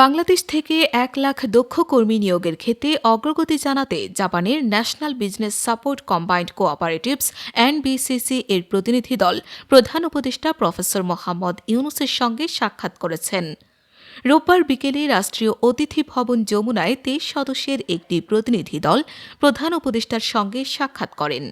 বাংলাদেশ থেকে এক লাখ দক্ষ কর্মী নিয়োগের ক্ষেত্রে অগ্রগতি জানাতে জাপানের national business support combined cooperatives NBCC এর প্রতিনিধি দল প্রধান উপদেষ্টা প্রফেসর মোহাম্মদ ইউনুসের সঙ্গে সাক্ষাৎ করেছেন। রোববার বিকেলে রাষ্ট্রীয় অতিথি ভবন যমুনায় তেইশ সদস্যের একটি প্রতিনিধি দল প্রধান উপদেষ্টার সঙ্গে সাক্ষাৎ করেন।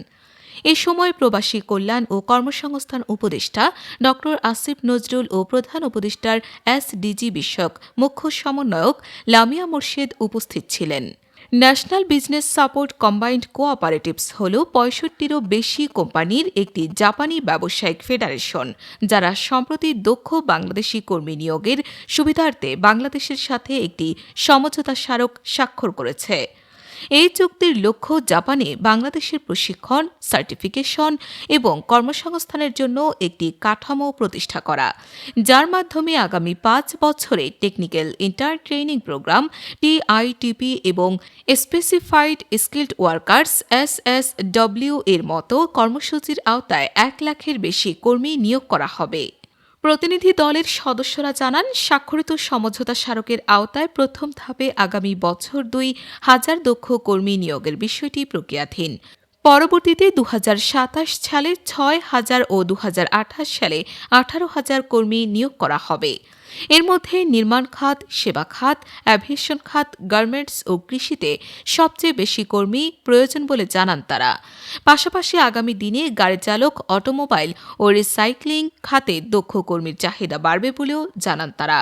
এ সময় প্রবাসী কল্যাণ ও কর্মসংস্থান উপদেষ্টা ড আসিফ নজরুল ও প্রধান উপদেষ্টার এসডিজি বিষয়ক মুখ্য সমন্বয়ক লামিয়া মোর্শেদ উপস্থিত ছিলেন। National business support combined cooperatives হল পঁয়ষট্টিরও বেশি কোম্পানির একটি জাপানি ব্যবসায়িক ফেডারেশন, যারা সম্প্রতি দক্ষ বাংলাদেশি কর্মী নিয়োগের সুবিধার্থে বাংলাদেশের সাথে একটি সমঝোতা স্মারক স্বাক্ষর করেছে। এই চুক্তির লক্ষ্য জাপানে বাংলাদেশের প্রশিক্ষণ, সার্টিফিকেশন এবং কর্মসংস্থানের জন্য একটি কাঠামো প্রতিষ্ঠা করা, যার মাধ্যমে আগামী পাঁচ বছরে technical intern training program, TITP এবং স্পেসিফাইড স্কিল্ড ওয়ার্কার্স এসএসডব্লিউ এর মতো কর্মসূচির আওতায় এক লাখের বেশি কর্মী নিয়োগ করা হবে। প্রতিনিধি দলের সদস্যরা জানান, স্বাক্ষরিত সমঝোতা স্মারকের আওতায় প্রথম ধাপে আগামী বছর দুই হাজার দক্ষ কর্মী নিয়োগের বিষয়টি প্রক্রিয়াধীন। পরবর্তীতে দু সাতাশ সালে ছয় হাজার ও দু হাজার আঠাশ সালে আঠারো হাজার কর্মী নিয়োগ করা হবে। এর মধ্যে নির্মাণ খাত, সেবা খাত, অ্যাভিয়েশন খাত, গার্মেন্টস ও কৃষিতে সবচেয়ে বেশি কর্মী প্রয়োজন বলে জানান তারা। পাশাপাশি আগামী দিনে গাড়ি চালক, অটোমোবাইল ও রিসাইক্লিং খাতে দক্ষ কর্মীর চাহিদা বাড়বে বলেও জানান তারা।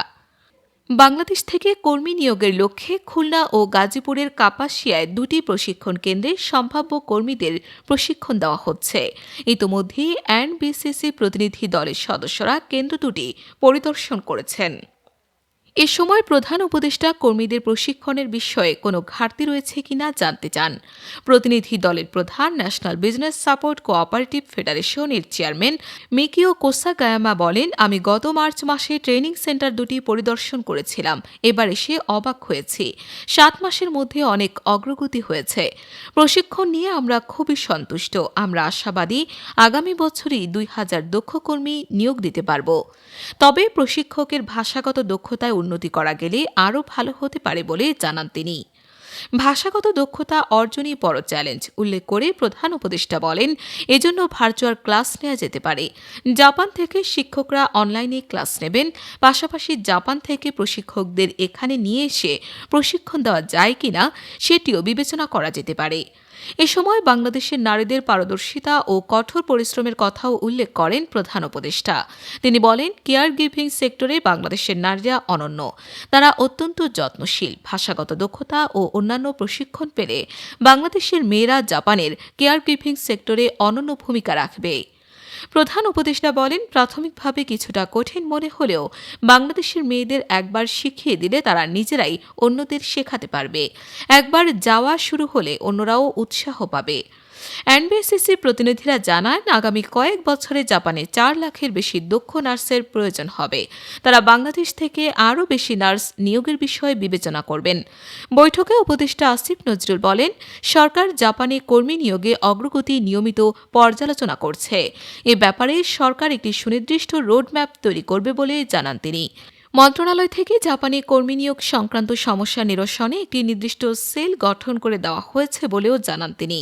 বাংলাদেশ থেকে কর্মী নিয়োগের লক্ষ্যে খুলনা ও গাজীপুরের কাপাসিয়ায় দুটি প্রশিক্ষণ কেন্দ্রে সম্ভাব্য কর্মীদের প্রশিক্ষণ দেওয়া হচ্ছে। ইতোমধ্যেই এনবিসিসি প্রতিনিধি দলের সদস্যরা কেন্দ্র দুটি পরিদর্শন করেছেন। এ সময় প্রধান উপদেষ্টা কর্মীদের প্রশিক্ষণের বিষয়ে কোনো ঘাটতি রয়েছে কিনা জানতে চান। প্রতিনিধি দলের প্রধান ন্যাশনাল বিজনেস সাপোর্ট কোঅপারেটিভ ফেডারেশনের চেয়ারম্যান মিকিও কোসাগায়ামা বলেন, আমি গত মার্চ মাসে ট্রেনিং সেন্টার দুটি পরিদর্শন করেছিলাম। এবার এসে অবাক হয়েছি। সাত মাসের মধ্যে অনেক অগ্রগতি হয়েছে। প্রশিক্ষণ নিয়ে আমরা খুবই সন্তুষ্ট। আমরা আশাবাদী আগামী বছরই দুই হাজার দক্ষ কর্মী নিয়োগ দিতে পারব। তবে প্রশিক্ষকের ভাষাগত দক্ষতায় উন্নতি করা গেলে আরও ভালো হতে পারে বলে জানান তিনি। ভাষাগত দক্ষতা অর্জনই বড় চ্যালেঞ্জ, উল্লেখ করে প্রধান উপদেষ্টা বলেন, এজন্য ভার্চুয়াল ক্লাস নেওয়া যেতে পারে। জাপান থেকে শিক্ষকরা অনলাইনে ক্লাস নেবেন, পাশাপাশি জাপান থেকে প্রশিক্ষকদের এখানে নিয়ে এসে প্রশিক্ষণ দেওয়া যায় কিনা সেটিও বিবেচনা করা যেতে পারে। এ সময় বাংলাদেশের নারীদের পারদর্শিতা ও কঠোর পরিশ্রমের কথাও উল্লেখ করেন প্রধান উপদেষ্টা। তিনি বলেন কেয়ার গিভিং সেক্টরে বাংলাদেশের নারীরা অনন্য। তারা অত্যন্ত যত্নশীল, ভাষাগত দক্ষতা ও অন্যান্য প্রশিক্ষণ পেলে বাংলাদেশের মেয়েরা জাপানের কেয়ার গিভিং সেক্টরে অনন্য ভূমিকা রাখবে। প্রধান উপদেষ্টা বলেন, প্রাথমিকভাবে কিছুটা কঠিন মনে হলেও বাংলাদেশের মেয়েদের একবার শিখিয়ে দিলে তারা নিজেরাই অন্যদের শেখাতে পারবে। একবার যাওয়া শুরু হলে অন্যরাও উৎসাহ পাবে। এনবিএসিসি প্রতিনিধিরা জানান, আগামী কয়েক বছরে জাপানে চার লাখের বেশি দক্ষ নার্সের প্রয়োজন হবে। তারা বাংলাদেশ থেকে আরও বেশি নার্স নিয়োগের বিষয়ে বিবেচনা করবেন। বৈঠকে উপদেষ্টা আসিফ নজরুল বলেন, সরকার জাপানে কর্মী নিয়োগে অগ্রগতি নিয়মিত পর্যালোচনা করছে। এ ব্যাপারে সরকার একটি সুনির্দিষ্ট রোডম্যাপ তৈরি করবে বলে জানান তিনি। মন্ত্রণালয় থেকে জাপানি কর্মী নিয়োগ সংক্রান্ত সমস্যা নিরসনে একটি নির্দিষ্ট সেল গঠন করে দেওয়া হয়েছে বলেও জানান তিনি।